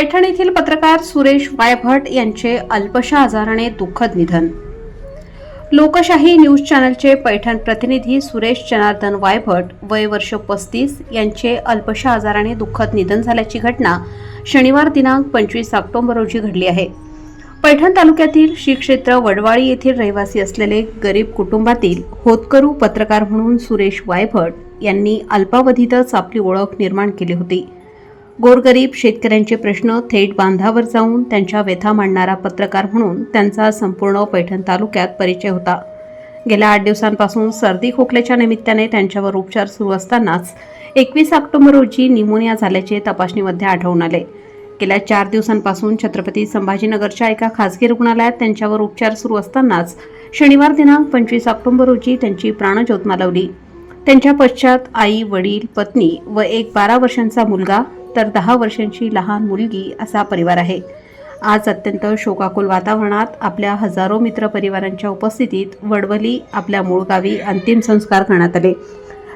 पैठण येथील पत्रकार सुरेश वायभट यांचे अल्पशा आजाराने दुःखद निधन. लोकशाही न्यूज चॅनलचे पैठण प्रतिनिधी सुरेश जनार्दन वायभट वय वर्ष पस्तीस यांचे अल्पशा आजाराने दुःखद निधन झाल्याची घटना शनिवार दिनांक पंचवीस ऑक्टोबर रोजी घडली आहे. पैठण तालुक्यातील श्री क्षेत्र वडवाळी येथील रहिवासी असलेले गरीब कुटुंबातील होतकरू पत्रकार म्हणून सुरेश वायभट यांनी अल्पावधीतच आपली ओळख निर्माण केली होती. गोरगरीब शेतकऱ्यांचे प्रश्न थेट बांधावर जाऊन त्यांच्या व्यथा मांडणारा पत्रकार म्हणून त्यांचा संपूर्ण पैठण तालुक्यात परिचय होता. गेल्या आठ दिवसांपासून सर्दी खोकल्याच्या निमित्ताने त्यांच्यावर उपचार सुरू असतानाच एकवीस ऑक्टोबर रोजी निमोनिया झाल्याचे तपासणीमध्ये आढळून आले. गेल्या चार दिवसांपासून छत्रपती संभाजीनगरच्या एका खासगी रुग्णालयात त्यांच्यावर उपचार सुरू असतानाच शनिवार दिनांक पंचवीस ऑक्टोबर रोजी त्यांची प्राणज्योत मालवली. त्यांच्या पश्चात आई वडील पत्नी व एक बारा वर्षांचा मुलगा तर दहा वर्षांची लहान मुलगी असा परिवार आहे. आज अत्यंत शोकाकुल वातावरणात आपल्या हजारो मित्र परिवारांच्या उपस्थितीत वडवली आपल्या मूळ गावी अंतिम संस्कार करण्यात आले.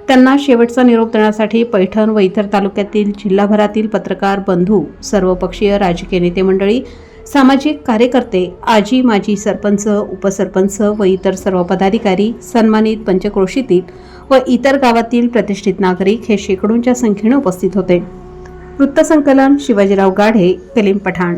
त्यांना शेवटचा निरोप देण्यासाठी पैठण व इतर तालुक्यातील जिल्हाभरातील पत्रकार बंधू सर्वपक्षीय राजकीय नेते मंडळी सामाजिक कार्यकर्ते आजी माजी सरपंच उपसरपंच व इतर सर्व पदाधिकारी सन्मानित पंचक्रोशीतील व इतर गावातील प्रतिष्ठित नागरिक हे शेकडोंच्या संख्येने उपस्थित होते. वृत्तसंकलन शिवाजीराव गाढे कलीम पठाण.